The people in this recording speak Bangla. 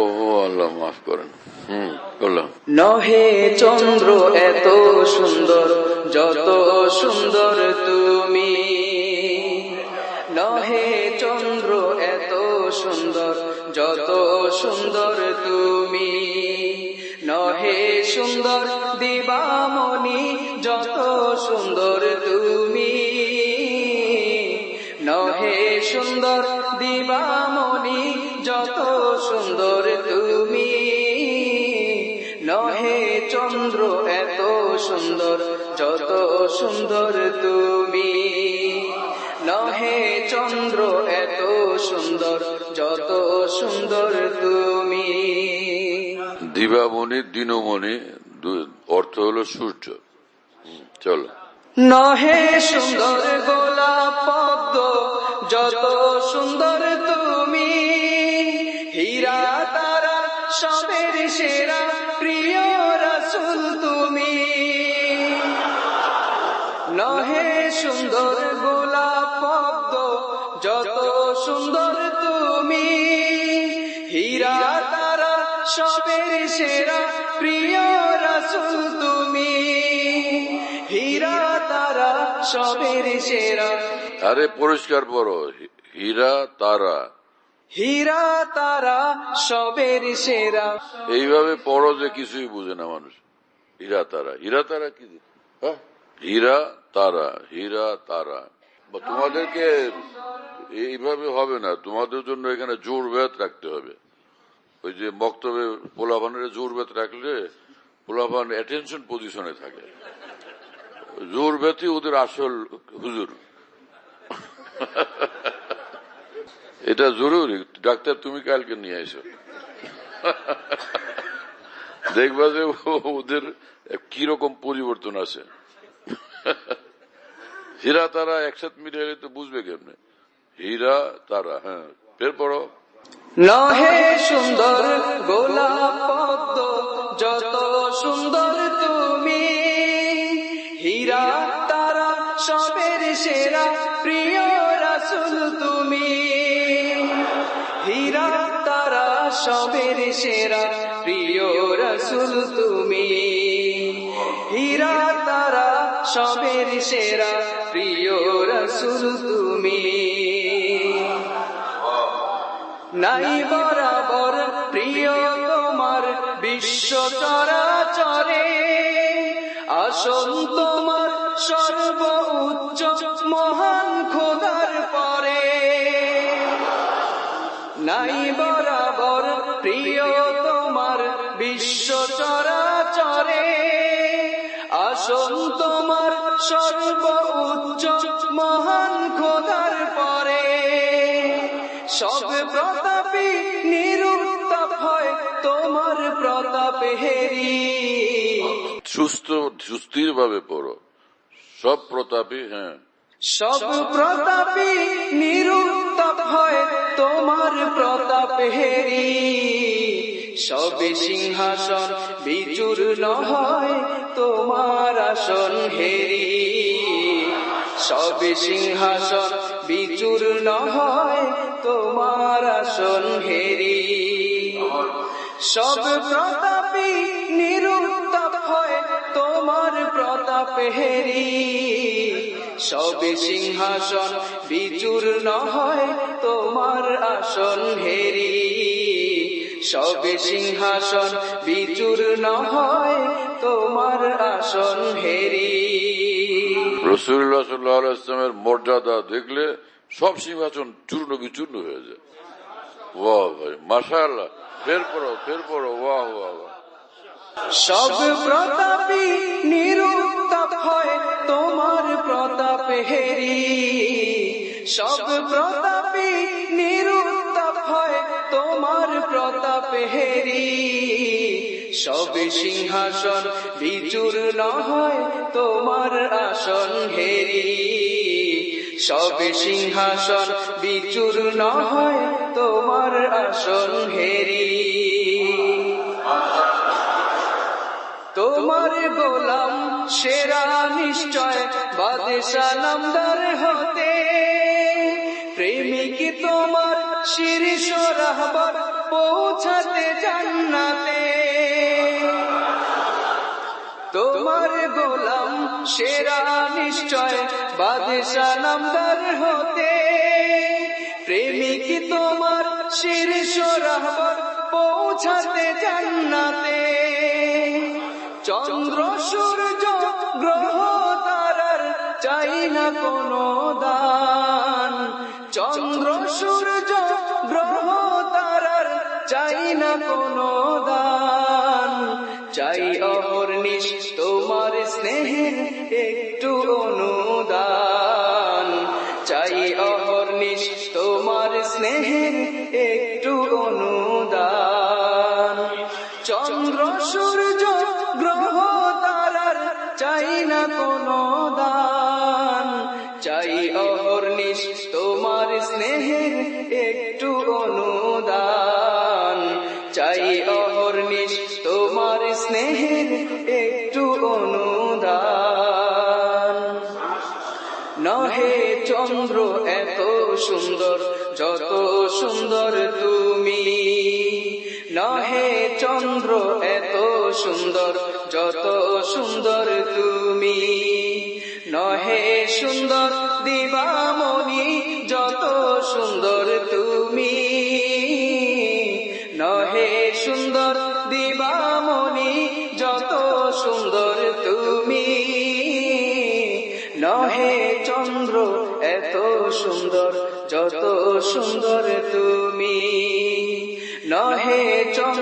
আল্লাহ মাফ করেন। নহে চন্দ্র এত সুন্দর, যত সুন্দর তুমি। নহে চন্দ্র এত সুন্দর, যত সুন্দর তুমি। নহে সুন্দর দিবামণি, যত সুন্দর তুমি। নহে সুন্দর দিবামণি, যত সুন্দর সুন্দর যত সুন্দর তুমি। নহে চন্দ্র এত সুন্দর যত সুন্দর তুমি। দিবামণি দিনমণি অর্থ হলো সূর্য। চলো। নহে সুন্দর গোলাপ পদ্ম যত সুন্দর তুমি। হীরা তারা সবের সেরা সুন্দর গোলাপ পদ্ম যত সুন্দর তুমি। হীরা তারা সবের সেরা প্রিয় রসুল তুমি। হীরা তারা সবের সেরা। আরে পরিষ্কার পড়ো হি- হীরা তারা। হীরা তারা সবের সেরা। এইভাবে পড়ো যে কিছুই বুঝে না মানুষ। হীরা তারা। হীরা তারা কি? হ্যাঁ? হীরা, তারা হীরা, তারা। তোমাদেরকে এইভাবে হবে না। তোমাদের জন্য এখানে জোর বেত রাখতে হবে। ওই যে বক্তব্যে পোলাভানের জোর বেত রাখলে পোলাভান অ্যাটেনশন পজিশনে থাকে। জোর বেতই ওদের আসল হুজুর। এটা জরুরি। ডাক্তার, তুমি কালকে নিয়ে এসো। দেখবা যে ওদের কীরকম পরিবর্তন আছে। হীরা, তারা একসাথে মিলে এলে তো বুঝবে কেমনে? হীরা, তারা হ্যাঁ। এরপরও নহে সুন্দর গোলাপ পদ্ম, যত সুন্দর তুমি। হীরা, তারা, সবের সেরা প্রিয় রাসুল তুমি। হীরা, তারা, সবের সেরা প্রিয় রাসুল তুমি। হীরা, তারা সবের সেরা প্রিয় রাসুল তুমি। নাই বরাবর প্রিয় তোমার বিশ্ব চরাচরে। আসন তোমার সর্ব উচ্চ মহান খোদার পরে। নাই বরাবর প্রিয় তোমার বিশ্ব চরাচরে সর্ব উচ্চ মহান খোদার পরে। সব প্রতাপী নিরুত্তাপ হয় তোমার প্রতাপ হেরি সুস্থ সুস্থির ভাবে পড়ো। সব প্রতাপী হ্যাঁ। সব প্রতাপী নিরুত্তাপ হয় তোমার প্রতাপ হেরি সবে সিংহাসন বিচূর্ণ হয় তোমার আসন হেরি। সবে সিংহাসন বিচূর্ণ হয় তোমার আসন হেরি। সব প্রতাপী নিরুত্তাপ হয় তোমার প্রতাপ হেরি। সবে সিংহাসন বিচূর্ণ হয় তোমার আসন হেরি। সবে সিংহাসন বিচূর্ণ হয় তোমার আসন হেরি। রসুল্লাহ সাল্লাহ ইসলামের মর্যাদা দেখলে সব সিংহাসন চূর্ণ বিচূর্ণ হয়ে যায়। বাহ ভাই মাসা ফের পড়ো ফের পড়ো বাহ বাহ সব প্রতাপী নিরুত্তাপ হয় তোমার প্রতাপ হেরি। সব প্রতাপী প্রতাপ হেরি সব সিংহাসন বিচূর্ণ হয় তোমার আসন হেরি সব সিংহাসন বিচূর্ণ হয় তোমার আসন হেরি তোমার গোলাম সেরা নিশ্চয় বাদেশা নামদার হতে। প্রেমিক তোমার শিরিষ রাহবার পৌঁছাতে জান্নাতে। তোমার গোলাম সেরা নিশ্চয় বাদশা নামদার হতে। তোমার শীর্ষ পৌঁছাতে জান্নাতে। চন্দ্র সূর্য গ্রহ তারার চাই না কোনো দান। চন্দ্র সূর্য চাই না কোনো দান। চাই অহর্নিশ তোমার স্নেহের একটু অনুদান। চাই অহর্নিশ তোমার স্নেহের একটু অনুদান। চন্দ্র সূর্য গ্রহ তারার চাই না কোনো নহে চন্দ্র এত সুন্দর, যত সুন্দর তুমি। নহে চন্দ্র এত সুন্দর, যত সুন্দর তুমি। নহে সুন্দর দিবামণি, যত সুন্দর তুমি। নহে সুন্দর দিবামণি, যত সুন্দর নহে চন্দ্র এত সুন্দর যত সুন্দর তুমি। নহে চন্দ্র